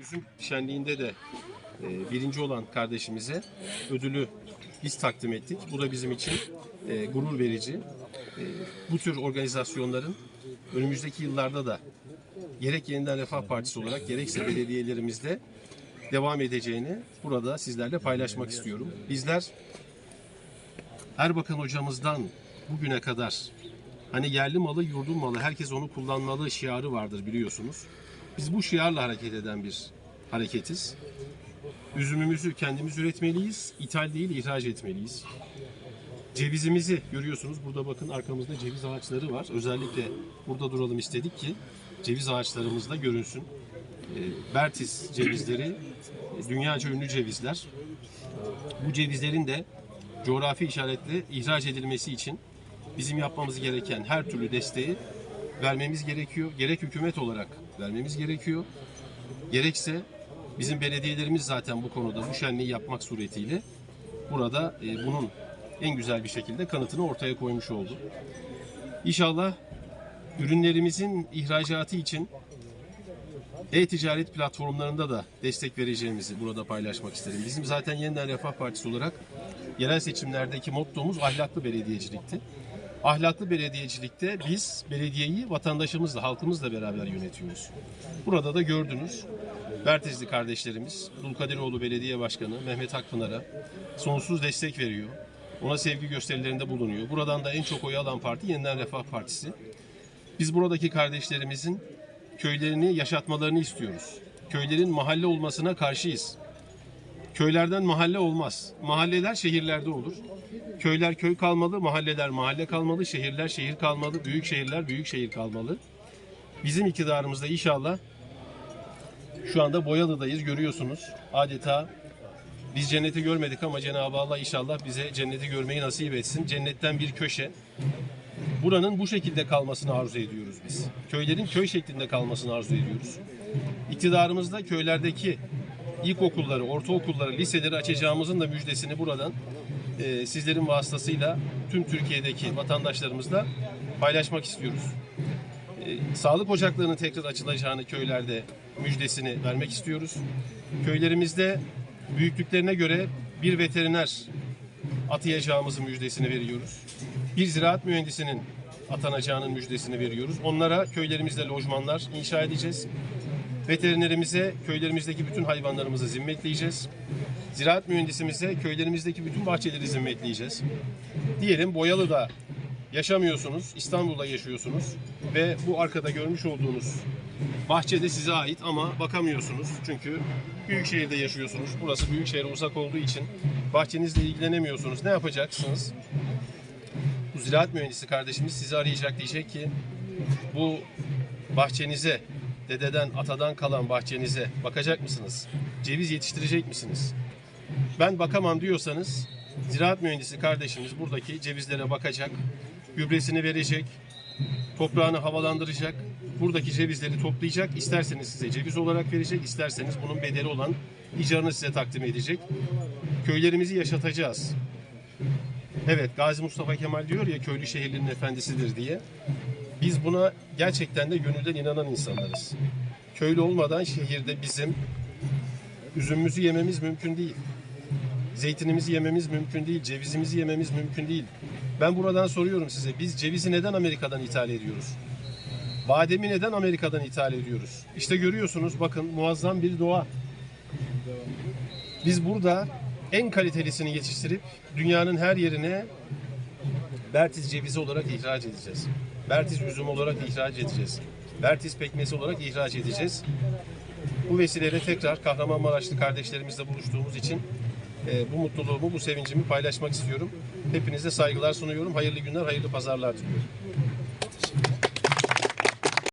üzüm şenliğinde de e, birinci olan kardeşimize ödülü biz takdim ettik. Bu da bizim için e, gurur verici. E, bu tür organizasyonların önümüzdeki yıllarda da gerek Yeniden Refah Partisi olarak gerekse belediyelerimizde devam edeceğini burada sizlerle paylaşmak istiyorum. Bizler Erbakan hocamızdan bugüne kadar hani yerli malı yurdun malı herkes onu kullanmalı şiarı vardır biliyorsunuz. Biz bu şiarla hareket eden bir hareketiz. Üzümümüzü kendimiz üretmeliyiz. ithal değil ihraç etmeliyiz. Cevizimizi görüyorsunuz. Burada bakın arkamızda ceviz ağaçları var. Özellikle burada duralım istedik ki ceviz ağaçlarımız da görünsün. E, Bertis cevizleri dünyaca ünlü cevizler. Bu cevizlerin de coğrafi işaretle ihraç edilmesi için bizim yapmamız gereken her türlü desteği vermemiz gerekiyor. Gerek hükümet olarak vermemiz gerekiyor. Gerekse bizim belediyelerimiz zaten bu konuda bu şenliği yapmak suretiyle burada e, bunun en güzel bir şekilde kanıtını ortaya koymuş oldu. İnşallah ürünlerimizin ihracatı için e-ticaret platformlarında da destek vereceğimizi burada paylaşmak isterim. Bizim zaten Yeniden Refah Partisi olarak yerel seçimlerdeki mottomuz ahlaklı belediyecilikti. Ahlaklı belediyecilikte biz belediyeyi vatandaşımızla, halkımızla beraber yönetiyoruz. Burada da gördünüz Bertezli kardeşlerimiz, Dulkadiroğlu Belediye Başkanı Mehmet Akpınar'a sonsuz destek veriyor. Ona sevgi gösterilerinde bulunuyor. Buradan da en çok oy alan parti Yeniden Refah Partisi. Biz buradaki kardeşlerimizin köylerini yaşatmalarını istiyoruz. Köylerin mahalle olmasına karşıyız. Köylerden mahalle olmaz. Mahalleler şehirlerde olur. Köyler köy kalmalı, mahalleler mahalle kalmalı, şehirler şehir kalmalı, büyük şehirler büyük şehir kalmalı. Bizim iktidarımızda inşallah şu anda Boyalı'dayız görüyorsunuz. Adeta biz cenneti görmedik ama Cenab-ı Allah inşallah bize cenneti görmeyi nasip etsin. Cennetten bir köşe. Buranın bu şekilde kalmasını arzu ediyoruz biz. Köylerin köy şeklinde kalmasını arzu ediyoruz. İktidarımızda köylerdeki ilkokulları, ortaokulları, liseleri açacağımızın da müjdesini buradan e, sizlerin vasıtasıyla tüm Türkiye'deki vatandaşlarımızla paylaşmak istiyoruz. E, sağlık ocaklarının tekrar açılacağını köylerde müjdesini vermek istiyoruz. Köylerimizde büyüklüklerine göre bir veteriner atayacağımızın müjdesini veriyoruz. Bir ziraat mühendisinin atanacağının müjdesini veriyoruz. Onlara köylerimizde lojmanlar inşa edeceğiz. Veterinerimize köylerimizdeki bütün hayvanlarımızı zimmetleyeceğiz. Ziraat mühendisimize köylerimizdeki bütün bahçeleri zimmetleyeceğiz. Diyelim Boyalı'da yaşamıyorsunuz, İstanbul'da yaşıyorsunuz ve bu arkada görmüş olduğunuz bahçede size ait ama bakamıyorsunuz. Çünkü büyük şehirde yaşıyorsunuz. Burası büyük şehre uzak olduğu için bahçenizle ilgilenemiyorsunuz. Ne yapacaksınız? Bu ziraat mühendisi kardeşimiz sizi arayacak diyecek ki bu bahçenize dededen atadan kalan bahçenize bakacak mısınız? Ceviz yetiştirecek misiniz? Ben bakamam diyorsanız ziraat mühendisi kardeşimiz buradaki cevizlere bakacak, gübresini verecek, toprağını havalandıracak, buradaki cevizleri toplayacak. İsterseniz size ceviz olarak verecek, isterseniz bunun bedeli olan icarını size takdim edecek. Köylerimizi yaşatacağız. Evet, Gazi Mustafa Kemal diyor ya köylü şehirlerin efendisidir diye. Biz buna gerçekten de gönülden inanan insanlarız. Köylü olmadan şehirde bizim üzümümüzü yememiz mümkün değil. Zeytinimizi yememiz mümkün değil, cevizimizi yememiz mümkün değil. Ben buradan soruyorum size, biz cevizi neden Amerika'dan ithal ediyoruz? Bademi neden Amerika'dan ithal ediyoruz? İşte görüyorsunuz bakın muazzam bir doğa. Biz burada en kalitelisini yetiştirip dünyanın her yerine Bertiz cevizi olarak ihraç edeceğiz. Bertiz üzüm olarak ihraç edeceğiz. Bertiz pekmezi olarak ihraç edeceğiz. Bu vesileyle tekrar Kahramanmaraşlı kardeşlerimizle buluştuğumuz için e, bu mutluluğumu, bu sevincimi paylaşmak istiyorum. Hepinize saygılar sunuyorum. Hayırlı günler, hayırlı pazarlar diliyorum.